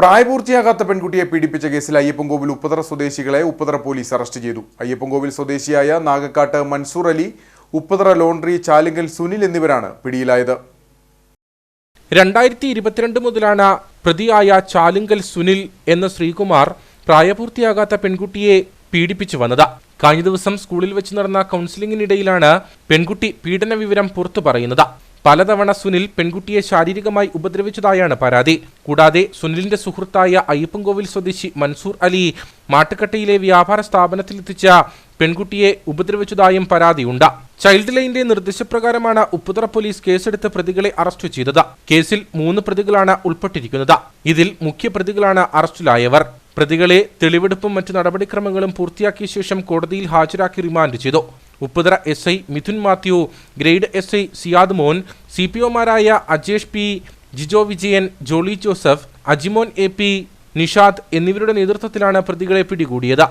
പ്രായപൂർത്തിയാകാത്ത പെൺകുട്ടിയെ പീഡിപ്പിച്ച കേസിൽ അയ്യപ്പൻകോവിൽ ഉപ്പതറ സ്വദേശികളെ ഉപ്പതറ പോലീസ് അറസ്റ്റ് ചെയ്തു. അയ്യപ്പൻകോവിൽ സ്വദേശിയായ നാഗക്കാട്ട് മൻസൂർ അലി ഉപ്പതറ ലോണ്ടറി ചാലിങ്കൽ സുനിൽ എന്നിവരാണ് പിടിയിലായത്. രണ്ടായിരത്തി ഇരുപത്തിരണ്ട് മുതലാണ് പ്രതിയായ ചാലിങ്കൽ സുനിൽ എന്ന ശ്രീകുമാർ പ്രായപൂർത്തിയാകാത്ത പെൺകുട്ടിയെ പീഡിപ്പിച്ചു വന്നത്. കഴിഞ്ഞ ദിവസം സ്കൂളിൽ വെച്ച് നടന്ന കൗൺസിലിംഗിനിടയിലാണ് പെൺകുട്ടി പീഡന വിവരം പുറത്തു പറയുന്നത്. പലതവണ സുനിൽ പെൺകുട്ടിയെ ശാരീരികമായി ഉപദ്രവിച്ചതായാണ് പരാതി. കൂടാതെ സുനിലിന്റെ സുഹൃത്തായ അയ്യപ്പൻകോവിൽ സ്വദേശി മൻസൂർ അലി മാട്ടുക്കട്ടയിലെ വ്യാപാര സ്ഥാപനത്തിലെത്തിച്ച പെൺകുട്ടിയെ ഉപദ്രവിച്ചതായും പരാതിയുണ്ട്. ചൈൽഡ് ലൈനിന്റെ നിർദ്ദേശപ്രകാരമാണ് ഉപ്പുതറ പോലീസ് കേസെടുത്ത് പ്രതികളെ അറസ്റ്റ് ചെയ്തത്. കേസിൽ മൂന്ന് പ്രതികളാണ് ഉൾപ്പെട്ടിരിക്കുന്നത്. ഇതിൽ മുഖ്യ പ്രതികളാണ് അറസ്റ്റിലായവർ. പ്രതികളെ തെളിവെടുപ്പും മറ്റു നടപടിക്രമങ്ങളും പൂർത്തിയാക്കിയ ശേഷം കോടതിയിൽ ഹാജരാക്കി റിമാൻഡ് ചെയ്തു. Upputhara S I Mithun Mathew grade S I Siyad Mon C P ഒമാരായ Ajesh P Jijo Vijayan Jolly Joseph Ajimon A P Nishad എന്നിവരുടെ നേതൃത്വത്തിലാണ് പ്രതികളെ പിടികൂടിയത്.